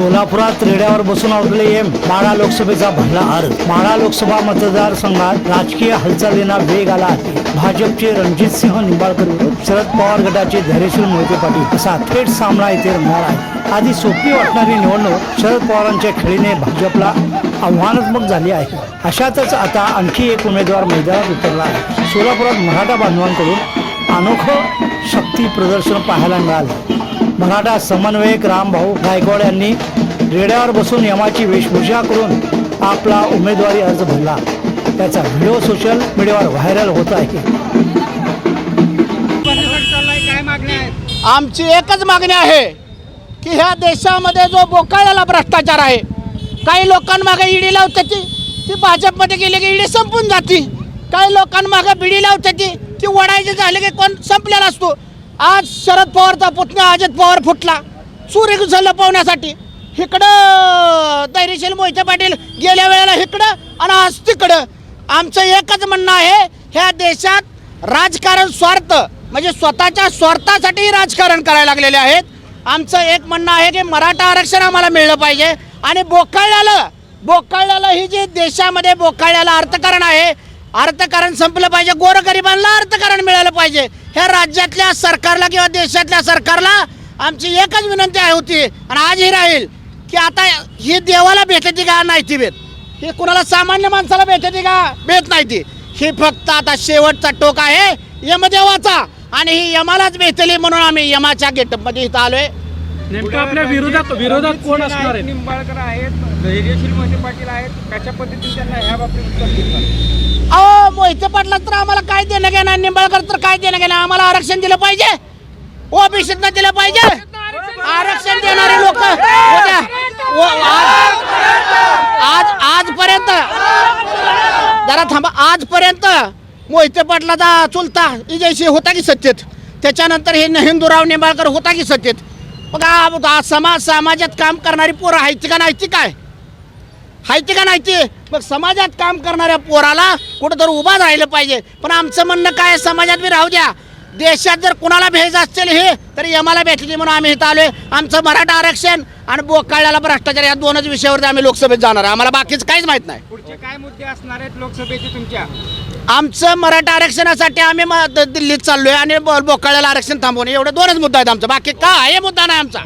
सोलापुरात रेड्यावर बसून अडकले एम. माळा लोकसभेचा भरला अर्ज माळा लोकसभा मतदारसंघात राजकीय हालचालींना वेग आला आहे. भाजपचे रणजित सिंह निंबाळकर विरुद्ध शरद पवार गटाचे धैर्यशील मोहिते पाटील असा थेट सामना येथे रंगणार आहे. आधी सोपी वाटणारी निवडणूक शरद पवारांच्या खेळीने भाजपला आव्हानात्मक झाली आहे. अशातच आता आणखी एक उमेदवार मैदानात उतरला आहे. सोलापुरात मराठा बांधवांकडून अनोखं शक्ती प्रदर्शन पाहायला मिळालं. मराठा समन्वयक रामभाऊ गायकवाड यांनी रेड्यावर बसून यमाची वेशभूषा करून आपला उमेदवारी अर्ज भरला. त्याचा व्हिडिओ सोशल मीडियावर व्हायरल होत आहे. आमची एकच मागणी आहे की ह्या देशामध्ये जो बोकाळलेला भ्रष्टाचार आहे काही लोकांमागे ईडी लावते ती ती भाजपमध्ये गेली की ईडी संपून जाते. काही लोकांमागे बिडी लावते ती ती वडायची झाली की कोण संपलेला असतो. आज शरद पवारचा पुतण्या अजित पवार फुटला. सूर्य लपवण्यासाठी. इकडं धैर्यशील मोहिते पाटील गेल्या वेळेला इकडं आणि आज तिकडं. आमचं एकच म्हणणं आहे ह्या देशात राजकारण स्वार्थ म्हणजे स्वतःच्या स्वार्थासाठी राजकारण करायला लागलेले आहेत. आमचं एक म्हणणं आहे की मराठा आरक्षण आम्हाला मिळलं पाहिजे. आणि बोकाळल्याला बोकाळल्याला ही जी देशामध्ये बोकाळल्याला अर्थकारण आहे अर्थकारण संपलं पाहिजे गोरगरिबांना अर्थकारण मिळालं पाहिजे. ह्या राज्यातल्या सरकारला किंवा देशातल्या सरकारला आमची एकच विनंती आहे होती आणि आज ही राहील की आता ही देवाला भेटते का नाही ती भेट? ही कुणाला सामान्य माणसाला भेटते का भेट नाही ती? ही फक्त आता शेवटचा टोक आहे यमदेवाचा आणि ही यमालाच भेटली म्हणून आम्ही यमाच्या गेटमध्ये इथं आलोय. नेमकं आपल्या विरोधात विरोधात कोण असणार आहे? निंबाळकर आहेत धैर्यशील मोहिते पाटील आहेत कशा पद्धतीने त्यांना ह्या बाबतीत मोहिते पाटला तर आम्हाला काय देणं घेणार? निंबाळकर तर काय देणं घेणार? आम्हाला आरक्षण दिलं पाहिजे? ओबीसीत दिलं पाहिजे? आरक्षण देणारे लोक आज आजपर्यंत जरा थांबा. आजपर्यंत मोहिते पाटलाचा चुलता इजयशी होता की सत्तेत त्याच्यानंतर हे हिंदूराव निंबाळकर होता की सत्तेत मग समाज समाजात काम करणारी पोरं आहेत का नाही ती काय? हायती का नाही मग समाजात काम करणाऱ्या पोराला कुठं तर उभा राहिलं पाहिजे. पण आमचं म्हणणं काय समाजात बी राहू द्या. देशात जर कुणाला भेज असेल हे तर यमाला भेटली म्हणून आम्ही इथं आलोय. आमचं मराठा आरक्षण आणि बोकाळ्याला भ्रष्टाचार या दोनच विषयावरती आम्ही लोकसभेत जाणार आहे. आम्हाला बाकीचं काहीच माहीत नाही. पुढचे काय मुद्दे असणार आहेत लोकसभेचे तुमच्या? आमचं मराठा आरक्षणासाठी आम्ही म- दिल्लीत चाललोय आणि बोकाळ्याला आरक्षण थांबवणे. एवढे दोनच मुद्दा आहेत आमचं. बाकी काय? हे मुद्दा नाही आमचा.